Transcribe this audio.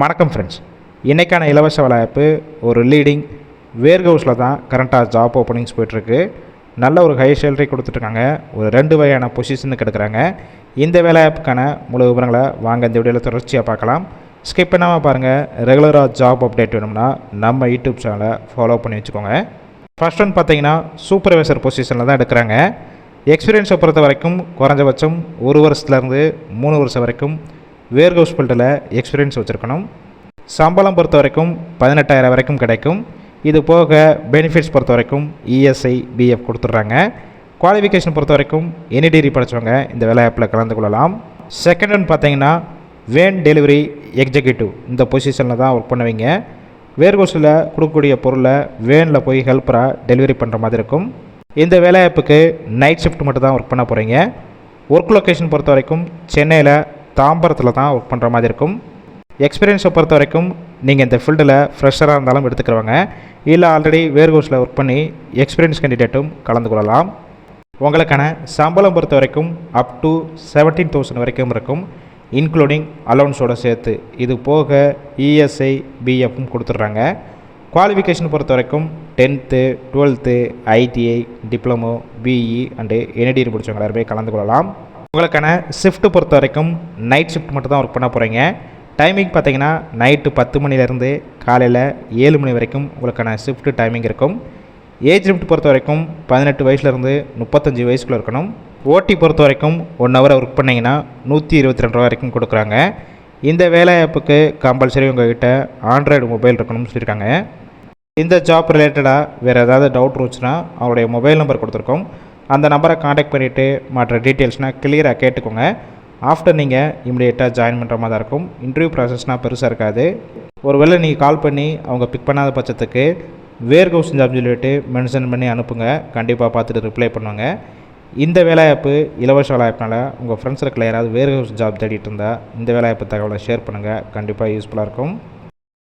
வணக்கம் ஃப்ரெண்ட்ஸ் இன்றைக்கான இலவச வேலைவாய்ப்பு ஒரு லீடிங் வேர்ஹவுஸில் தான் கரண்ட்டாக ஜாப் ஓப்பனிங்ஸ் போயிட்டுருக்கு. நல்ல ஒரு ஹை சேலரி கொடுத்துட்ருக்காங்க. ஒரு ரெண்டு வகையான பொசிஷனுக்கு எடுக்கிறாங்க. இந்த வேலைவாய்ப்புக்கான முழு விவரங்களை வாங்க இந்த வீடியோவில் தொடர்ச்சியாக பார்க்கலாம். ஸ்கிப் பண்ணாமல் பாருங்கள் ரெகுலராக ஜாப் அப்டேட் வேணும்னா நம்ம யூடியூப் சேனலை ஃபாலோ பண்ணி வச்சுக்கோங்க. ஃபர்ஸ்ட் ஒன் பார்த்தீங்கன்னா சூப்பர்வைசர் பொசிஷனில் தான் எடுக்கிறாங்க. எக்ஸ்பீரியன்ஸை பொறுத்த வரைக்கும் குறைஞ்சபட்சம் ஒரு வருஷத்துலேருந்து மூணு வருஷம் வரைக்கும் வேர்ஹவுஸ் ஹாஸ்பிட்டலில் எக்ஸ்பீரியன்ஸ் வச்சுருக்கணும். சம்பளம் பொறுத்த வரைக்கும் பதினெட்டாயிரம் வரைக்கும் கிடைக்கும். இது போக பெனிஃபிட்ஸ் பொறுத்த வரைக்கும் இஎஸ்ஐ பிஎஃப் கொடுத்துட்றாங்க. குவாலிஃபிகேஷன் பொறுத்த வரைக்கும் எனி டிகிரி படித்தவங்க இந்த வேலைவாய்ப்பில் கலந்து கொள்ளலாம். செகண்ட் ஒன் பார்த்தீங்கன்னா வேன் டெலிவரி எக்ஸிக்யூட்டிவ் இந்த பொசிஷனில் தான் ஒர்க் பண்ணுவீங்க. வேர்கோஸில் கொடுக்கக்கூடிய பொருளை வேனில் போய் ஹெல்ப்பராக டெலிவரி பண்ணுற மாதிரி இருக்கும். இந்த வேலைவாய்ப்புக்கு நைட் ஷிஃப்ட் மட்டும் தான் ஒர்க் பண்ண போகிறீங்க ஒர்க் லொக்கேஷன் பொறுத்த வரைக்கும் சென்னையில் தாம்பரத்தில் தான் ஒர்க் பண்ணுற மாதிரி இருக்கும். எக்ஸ்பீரியன்ஸை பொறுத்த வரைக்கும் நீங்கள் இந்த ஃபீல்டில் ஃப்ரெஷராக இருந்தாலும் எடுத்துக்கிறவங்க. இல்லை ஆல்ரெடி வேர்ஹவுஸில் ஒர்க் பண்ணி எக்ஸ்பீரியன்ஸ் கேண்டிடேட்டும் கலந்து கொள்ளலாம். உங்களுக்கான சம்பளம் பொறுத்த வரைக்கும் அப் டு செவன்டீன் தௌசண்ட் வரைக்கும் இருக்கும். இன்க்ளூடிங் அலவுன்ஸோடு சேர்த்து. இது போக இஎஸ்ஐ பிஎஃப்பும் கொடுத்துட்றாங்க. குவாலிஃபிகேஷன் பொறுத்த வரைக்கும் tenth twelfth ITI diploma BE and NTT முடிச்சவங்க எல்லாருமே கலந்து கொள்ளலாம். உங்களுக்கான ஷிஃப்ட்டு பொறுத்த வரைக்கும் நைட் ஷிஃப்ட் மட்டும் தான் ஒர்க் பண்ண போகிறீங்க டைமிங் பார்த்தீங்கன்னா நைட்டு பத்து மணிலேருந்து காலையில் ஏழு மணி வரைக்கும் உங்களுக்கான ஷிஃப்ட் டைமிங் இருக்கும். ஏஜ் லிமிட் பொறுத்த வரைக்கும் பதினெட்டு வயசுலேருந்து முப்பத்தஞ்சு வயசுக்குள்ளே இருக்கணும். ஓடி பொறுத்த வரைக்கும் ஒன் ஹவர் ஒர்க் பண்ணிங்கன்னா நூற்றி இருபத்தி ரெண்டு ரூபா வரைக்கும் கொடுக்குறாங்க. இந்த வேலைவாய்ப்புக்கு கம்பல்சரி உங்கள்கிட்ட ஆண்ட்ராய்டு மொபைல் இருக்கணும்னு சொல்லியிருக்காங்க. இந்த ஜாப் ரிலேட்டடாக வேறு ஏதாவது டவுட் இருந்துச்சுன்னா அவருடைய மொபைல் நம்பர் கொடுத்துருக்கோம். அந்த நம்பரை காண்டாக்ட் பண்ணிவிட்டு மற்ற டீட்டெயில்ஸ்னால் கிளியராக கேட்டுக்கோங்க. ஆஃப்டர் நீங்கள் இம்மிடியேட்டாக ஜாயின் பண்ணுற மாதிரி தான் இருக்கும். இன்டர்வியூ ப்ராசஸ்னால் பெருசாக இருக்காது. ஒருவேளை நீங்கள் கால் பண்ணி அவங்க பிக் பண்ணாத பட்சத்துக்கு வேர் ஹவுஸ் ஜாப் சொல்லிட்டு மென்ஷன் பண்ணி அனுப்புங்க. கண்டிப்பாக பார்த்துட்டு ரிப்ளை பண்ணுவாங்க. இந்த வேலைவாய்ப்பு இலவச வேலைவாய்ப்புனால உங்கள் ஃப்ரெண்ட்ஸ் சர்க்கிள் யாராவது வேர் ஹவுஸ் ஜாப் தேடிட்டு இருந்தால் இந்த வேலைவாய்ப்பு தகவலை ஷேர் பண்ணுங்கள் கண்டிப்பாக யூஸ்ஃபுல்லாக இருக்கும்.